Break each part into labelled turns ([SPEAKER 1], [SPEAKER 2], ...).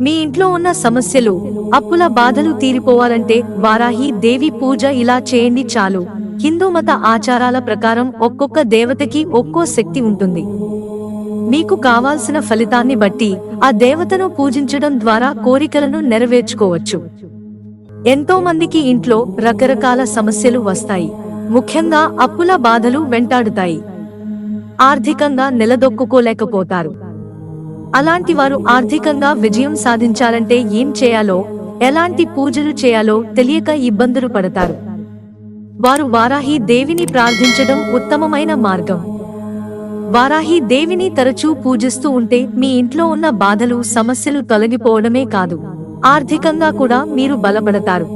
[SPEAKER 1] మీ ఇంట్లో ఉన్న సమస్యలు అప్పుల బాధలు తీరిపోవాలంటే వారాహి దేవి పూజ ఇలా చేయండి చాలు. హిందూ మత ఆచారాల ప్రకారం ఒక్కొక్క దేవతకి ఒక్కో శక్తి ఉంటుంది. మీకు కావాల్సిన ఫలితాన్ని బట్టి ఆ దేవతను పూజించడం ద్వారా కోరికలను నెరవేర్చుకోవచ్చు. ఎంతో మందికి ఇంట్లో రకరకాల సమస్యలు వస్తాయి. ముఖ్యంగా అప్పుల బాధలు వెంటాడుతాయి. ఆర్థికంగా నిలదొక్కుకోలేకపోతారు. అలాంటి వారు ఆర్థికంగా విజయం సాధించాలంటే ఏం చేయాలో ఎలాంటి పూజలు చేయాలో తెలియక ఇబ్బందులు పడతారు. వారు వారాహి దేవిని ప్రార్థించడం ఉత్తమమైన మార్గం. వారాహి దేవిని తరచూ పూజిస్తూ ఉంటే మీ ఇంట్లో ఉన్న బాధలు సమస్యలు తొలగిపోవడమే కాదు. ఆర్థికంగా కూడా మీరు బలపడతారు.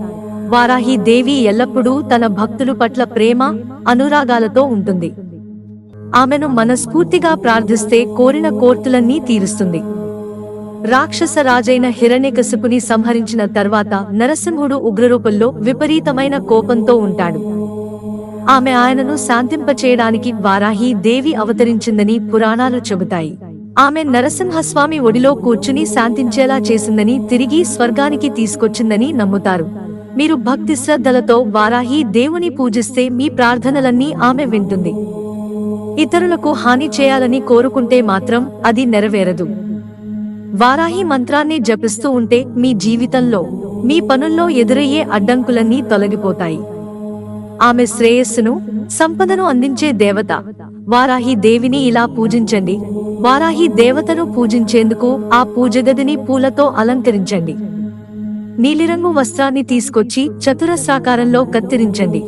[SPEAKER 1] వారాహి దేవి ఎల్లప్పుడూ తన భక్తులు పట్ల ప్రేమ అనురాగాలతో ఉంటుంది. ఆమెను మనస్ఫూర్తిగా ప్రార్థిస్తే కోరిన కోర్తులన్నీ తీరుస్తుంది. రాక్షస రాజైన హిరణ్యకశిపుని సంహరించిన తర్వాత నరసింహుడు ఉగ్రరూపంలో విపరీతమైన కోపంతో ఉంటాడు. ఆమె ఆయనను శాంతింపచేయడానికి వారాహి దేవి అవతరించిందని పురాణాలు చెబుతాయి. ఆమె నరసింహస్వామి ఒడిలో కూర్చుని శాంతించేలా చేసిందని తిరిగి స్వర్గానికి తీసుకొచ్చిందని నమ్ముతారు. మీరు భక్తి శ్రద్ధలతో వారాహి దేవుని పూజిస్తే మీ ప్రార్థనలన్నీ ఆమె వింటుంది. ఇతరులకు హాని చేయాలని కోరుకుంటే మాత్రం అది నెరవేరదు. వారాహి మంత్రాన్ని జపిస్తూ ఉంటే మీ జీవితంలో మీ పనుల్లో ఎదురయ్యే అడ్డంకులన్నీ తొలగిపోతాయి. ఆమె శ్రేయస్సును సంపదను అందించే దేవత. వారాహి దేవిని ఇలా పూజించండి. వారాహి దేవతను పూజించేందుకు ఆ పూజగదిని పూలతో అలంకరించండి. నీలిరంగు వస్త్రాన్ని తీసుకొచ్చి చతురస్రాకారంలో కత్తిరించండి.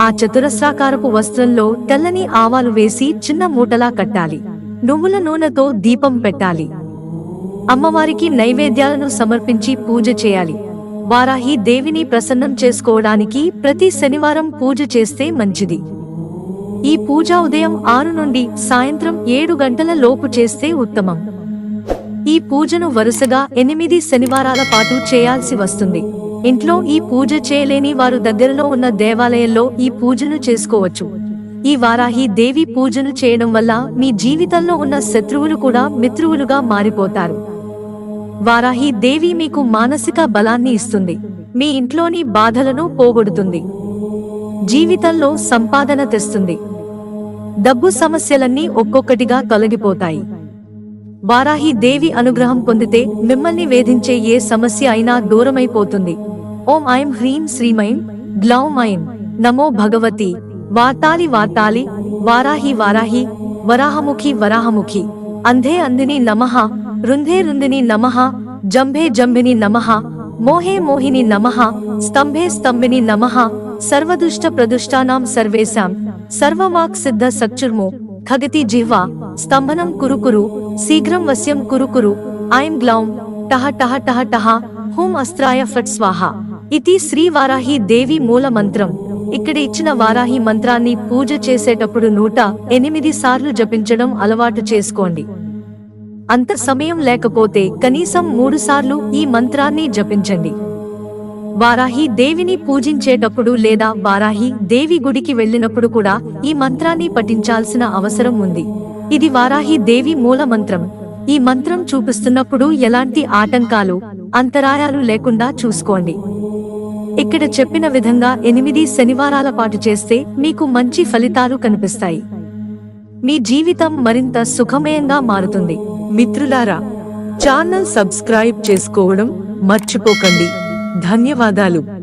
[SPEAKER 1] ఆ చతురస్రాకారపు వస్త్రంలో తెల్లని ఆవాలు వేసి చిన్న మూటలా కట్టాలి. నువ్వుల నూనెతో దీపం పెట్టాలి. అమ్మవారికి నైవేద్యాలను సమర్పించి పూజ చేయాలి. వారాహి దేవిని ప్రసన్నం చేసుకోవడానికి ప్రతి శనివారం పూజ చేస్తే మంచిది. ఈ పూజ ఉదయం ఆరు నుండి సాయంత్రం ఏడు గంటల లోపు చేస్తే ఉత్తమం. ఈ పూజను వరుసగా ఎనిమిది శనివారాల పాటు చేయాల్సి వస్తుంది. ఇంట్లో ఈ పూజ చేయలేని వారు దగ్గరలో ఉన్న దేవాలయంలో ఈ పూజను చేసుకోవచ్చు. ఈ వారాహి దేవి పూజను చేయడం వల్ల మీ జీవితంలో ఉన్న శత్రువులు కూడా మిత్రువులుగా మారిపోతారు. వారాహి దేవి మీకు మానసిక బలాన్ని ఇస్తుంది. మీ ఇంట్లోని బాధలను పోగొడుతుంది. జీవితంలో సంపాదన తెస్తుంది. డబ్బు సమస్యలన్నీ ఒక్కొక్కటిగా తొలగిపోతాయి. వారాహి దేవి అనుగ్రహం పొందితే మిమ్మల్ని వేధించే ఏ సమస్య అయినా దూరమైపోతుంది. ఓం ఐం హ్రీం శ్రీమైం గ్లౌం ఐం నమో భగవతి. వార్తాలి వార్తాలి. వారాహి వారాహి. వరాహముఖి వరాహముఖి. అంధే అందిని నమః. రుంధే రుందిని నమః. జంభే జంభిని నమః. మోహే మోహిని నమః. స్తంభే స్తంభిని నమః. సర్వదుష్ట ప్రదుష్టానాం సర్వేశాం. సర్వవాక్ సిద్ధ సచ్చుర్ము. ఖగతి జిహ్వా స్తంభనం కురుకురు శీఘ్రం వశ్యం కురు కురు. ఐం గ్లౌం. టహ టహ టహ టహ. హూం అస్త్రాయ ఫట్ స్వాహ. ఇది శ్రీ వారాహి దేవి మూల మంత్రం. ఇక్కడ ఇచ్చిన వారాహి మంత్రాన్ని పూజ చేసేటప్పుడు నూట ఎనిమిది సార్లు జపించడం అలవాటు చేసుకోండి. అంత సమయం లేకపోతే కనీసం మూడు సార్లు ఈ మంత్రాన్ని జపించండి. వారాహి దేవిని పూజించేటప్పుడు లేదా వారాహి దేవి గుడికి వెళ్ళినప్పుడు కూడా ఈ మంత్రాన్ని పఠించాల్సిన అవసరం ఉంది. ఇది వారాహి దేవి మూల మంత్రం. ఈ మంత్రం చూపిస్తున్నప్పుడు ఎలాంటి ఆటంకాలు అంతరాయాలు లేకుండా చూసుకోండి. ఇక్కడ చెప్పిన విధంగా ఎనిమిది శనివారాల పాటు చేస్తే మీకు మంచి ఫలితాలు కనిపిస్తాయి. మీ జీవితం మరింత సుఖమయంగా మారుతుంది.
[SPEAKER 2] మిత్రులారా ఛానల్ సబ్స్క్రైబ్ చేసుకోవడం మర్చిపోకండి. ధన్యవాదాలు.